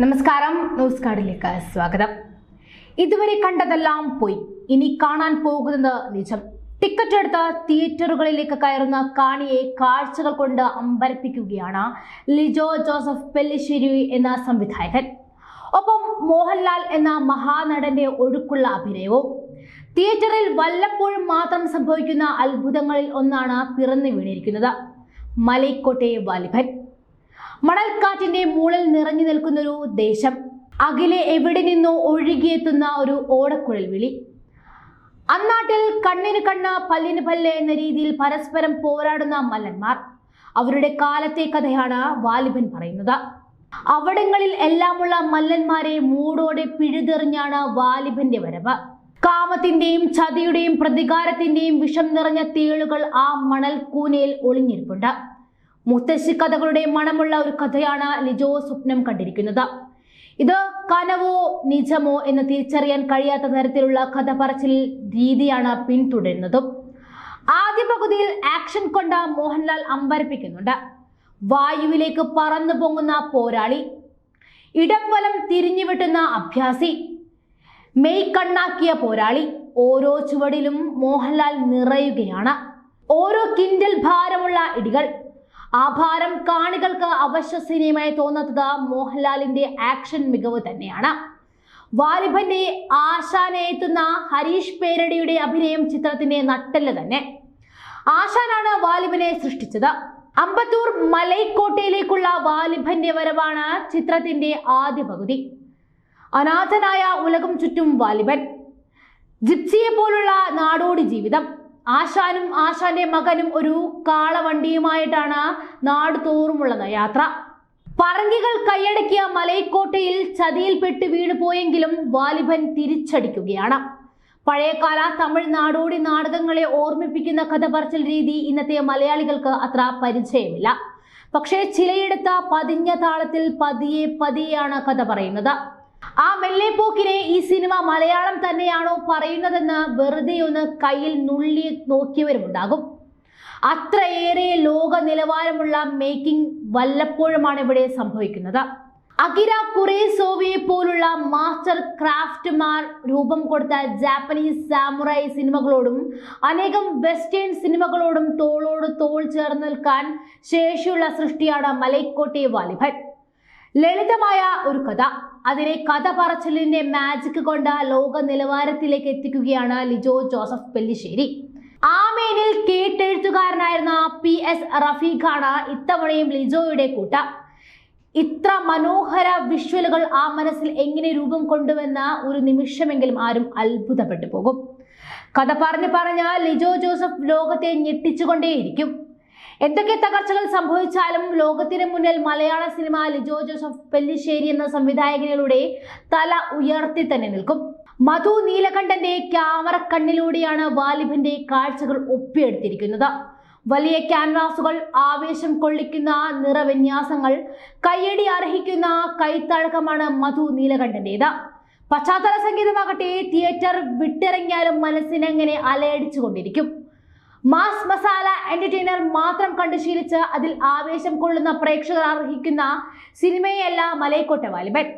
നമസ്കാരം. ന്യൂസ് കാർഡിലേക്ക് സ്വാഗതം. ഇതുവരെ കണ്ടതെല്ലാം പോയി. ഇനി കാണാൻ പോകുന്നത് നിജം. ടിക്കറ്റ് എടുത്ത് തിയേറ്ററുകളിലേക്ക് കയറുന്ന കാണിയെ കാഴ്ചകൾ കൊണ്ട് അമ്പരപ്പിക്കുകയാണ് ലിജോ ജോസഫ് പെല്ലിശ്ശേരി എന്ന സംവിധായകൻ. ഒപ്പം മോഹൻലാൽ എന്ന മഹാനടന്റെ ഒഴുക്കുള്ള അഭിനയവും. തിയേറ്ററിൽ വല്ലപ്പോഴും മാത്രം സംഭവിക്കുന്ന അത്ഭുതങ്ങളിൽ ഒന്നാണ് പിറന്നു വീണിരിക്കുന്നത്. മലൈക്കോട്ടെ വാലിഭൻ മണൽക്കാറ്റിന്റെ മൂളിൽ നിറഞ്ഞു നിൽക്കുന്ന ഒരു ദേശം. അകലെ എവിടെ നിന്നോ ഒഴുകിയെത്തുന്ന ഒരു ഓടക്കുഴൽ വിളി. അന്നാട്ടിൽ കണ്ണിന് കണ്ണ് പല്ലിന് പല്ല് എന്ന രീതിയിൽ പരസ്പരം പോരാടുന്ന മല്ലന്മാർ. അവരുടെ കാലത്തെ കഥയാണ് വാലിബൻ പറയുന്നത്. അവിടങ്ങളിൽ എല്ലാമുള്ള മല്ലന്മാരെ മൂടോടെ പിഴുതെറിഞ്ഞാണ് വാലിബന്റെ വരവ്. കാമത്തിന്റെയും ചതിയുടെയും പ്രതികാരത്തിന്റെയും വിഷം നിറഞ്ഞ തേളുകൾ ആ മണൽ കൂനയിൽ ഒളിഞ്ഞിരിപ്പുണ്ട്. മുത്തശ്ശി കഥകളുടെ മണമുള്ള ഒരു കഥയാണ് ലിജോ സ്വപ്നം കണ്ടിരിക്കുന്നത്. ഇത് കനവോ നിജമോ എന്ന് തിരിച്ചറിയാൻ കഴിയാത്ത തരത്തിലുള്ള കഥ പറച്ചിൽ രീതിയാണ് പിന്തുടരുന്നതും. ആദ്യ പകുതിയിൽ ആക്ഷൻ കൊണ്ട മോഹൻലാൽ അമ്പരപ്പിക്കുന്നുണ്ട്. വായുവിലേക്ക് പറന്നു പൊങ്ങുന്ന പോരാളി ഇടം വലം തിരിഞ്ഞു വിട്ടുന്ന അഭ്യാസി മെയ് കണ്ണാക്കിയ പോരാളി ഓരോ ചുവടിലും മോഹൻലാൽ നിറയുകയാണ്. ഓരോ കിൻഡൽ ഭാരമുള്ള ഇടികൾ ആ ഭാരം കാണികൾക്ക് അവശ്വസനീയമായി തോന്നുന്നത് മോഹൻലാലിന്റെ ആക്ഷൻ മികവ് തന്നെയാണ്. വാലിബന്റെ ആശാനെ എത്തുന്ന ഹരീഷ് പേരടിയുടെ അഭിനയം ചിത്രത്തിന്റെ നട്ടൽ തന്നെ. ആശാനാണ് വാലിബനെ സൃഷ്ടിച്ചത്. അമ്പത്തൂർ മലൈക്കോട്ടയിലേക്കുള്ള വാലിബന്റെ വരവാണ് ചിത്രത്തിന്റെ ആദ്യ പകുതി. അനാഥനായ ഉലകം ചുറ്റും വാലിബൻ ജിപ്സിയെ പോലുള്ള നാടോടി ജീവിതം. ആശാനും ആശാന്റെ മകനും ഒരു കാളവണ്ടിയുമായിട്ടാണ് നാട് തോറുമുള്ളത് യാത്ര. പറങ്കികൾ കൈയടക്കിയ മലൈക്കോട്ടയിൽ ചതിയിൽപ്പെട്ട് വീണുപോയെങ്കിലും വാലിബൻ തിരിച്ചടിക്കുകയാണ്. പഴയകാല തമിഴ് നാടോടി നാടകങ്ങളെ ഓർമ്മിപ്പിക്കുന്ന കഥ പറച്ചിൽ രീതി ഇന്നത്തെ മലയാളികൾക്ക് അത്ര പരിചയമില്ല. പക്ഷേ ചിലയിടത്ത് പതിഞ്ഞ താളത്തിൽ പതിയെ പതിയെയാണ് കഥ പറയുന്നത്. ആ മെല്ലെപ്പോക്കിനെ ഈ സിനിമ മലയാളം തന്നെയാണോ പറയുന്നതെന്ന് വെറുതെ ഒന്ന് കയ്യിൽ നുള്ളി നോക്കിയവരുമുണ്ടാകും. അത്രയേറെ ലോക നിലവാരമുള്ള മേക്കിംഗ് വല്ലപ്പോഴുമാണ് ഇവിടെ സംഭവിക്കുന്നത്. അകിര കുറേസോവയെ പോലുള്ള മാസ്റ്റർ ക്രാഫ്റ്റ്മാർ രൂപം കൊടുത്ത ജാപ്പനീസ് സാമുറായി സിനിമകളോടും അനേകം വെസ്റ്റേൺ സിനിമകളോടും തോളോട് തോൾ ചേർന്ന് നിൽക്കാൻ ശേഷിയുള്ള സൃഷ്ടിയാണ് മലൈക്കോട്ടെ വാലിഭൻ. ലളിതമായ ഒരു കഥ. അതിനെ കഥ പറച്ചിലിന്റെ മാജിക് കൊണ്ട് ലോക നിലവാരത്തിലേക്ക് എത്തിക്കുകയാണ് ലിജോ ജോസഫ് പെല്ലിശ്ശേരി. ആമേനിൽ കേട്ടെഴുത്തുകാരനായിരുന്ന പി എസ് റഫീഖാണ് ഇത്തവണയും ലിജോയുടെ കൂട്ട. ഇത്ര മനോഹര വിഷ്വലുകൾ ആ മനസ്സിൽ എങ്ങനെ രൂപം കൊണ്ടുവെന്ന ഒരു നിമിഷമെങ്കിലും ആരും അത്ഭുതപ്പെട്ടു പോകും. കഥ പറഞ്ഞു പറഞ്ഞാൽ ലിജോ ജോസഫ് ലോകത്തെ ഞെട്ടിച്ചുകൊണ്ടേയിരിക്കും. എന്തൊക്കെ തകർച്ചകൾ സംഭവിച്ചാലും ലോകത്തിന് മുന്നിൽ മലയാള സിനിമ ലിജോ ജോസഫ് പെല്ലിശ്ശേരി എന്ന സംവിധായകനിലൂടെ തല ഉയർത്തി തന്നെ നിൽക്കും. മധു നീലകണ്ഠന്റെ ക്യാമറ കണ്ണിലൂടെയാണ് വാലിബന്റെ കാഴ്ചകൾ ഒപ്പിയെടുത്തിരിക്കുന്നത്. വലിയ ക്യാൻവാസുകൾ ആവേശം കൊള്ളിക്കുന്ന നിറവിന്യാസങ്ങൾ കയ്യടി അർഹിക്കുന്ന കൈത്തഴക്കമാണ് മധു നീലകണ്ഠന്റേത്. പശ്ചാത്തല സംഗീതമാകട്ടെ തിയേറ്റർ വിട്ടിറങ്ങിയാലും മനസ്സിനെങ്ങനെ അലയടിച്ചു കൊണ്ടിരിക്കും മാസ് മസാല എന്റർടൈനർ മാത്രം കണ്ടു ശീലിച്ച് അതിൽ ആവേശം കൊള്ളുന്ന പ്രേക്ഷകർ അർഹിക്കുന്ന സിനിമയല്ല മലയക്കോട്ടെ വാലിബൻ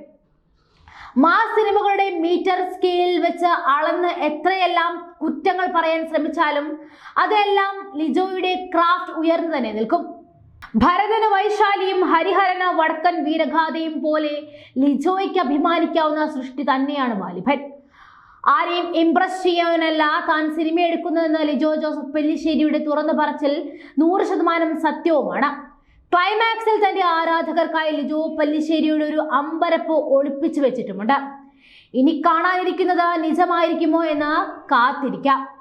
മാസ് സിനിമകളുടെ മീറ്റർ സ്കെയിലിൽ വെച്ച് അളന്ന് എത്രയെല്ലാം കുറ്റങ്ങൾ പറയാൻ ശ്രമിച്ചാലും അതെല്ലാം ലിജോയുടെ ക്രാഫ്റ്റ് ഉയർന്നു തന്നെ നിൽക്കും. ഭരതന് വൈശാലിയും ഹരിഹരന് വടക്കൻ വീരഗാഥയും പോലെ ലിജോയ്ക്ക് അഭിമാനിക്കാവുന്ന സൃഷ്ടി തന്നെയാണ് വാലിഭൻ ആരെയും ഇംപ്രസ് ചെയ്യാനല്ല താൻ സിനിമ എടുക്കുന്നതെന്ന് ലിജോ ജോസഫ് പെല്ലിശ്ശേരിയുടെ തുറന്നു പറച്ചിൽ നൂറ് ശതമാനം സത്യവുമാണ്. ക്ലൈമാക്സിൽ തന്റെ ആരാധകർക്കായി ലിജോ പല്ലിശ്ശേരിയുടെ ഒരു അമ്പരപ്പ് ഒളിപ്പിച്ചു വെച്ചിട്ടുമുണ്ട്. ഇനി കാണാനിരിക്കുന്നത് നിജമായിരിക്കുമോ എന്ന് കാത്തിരിക്കാം.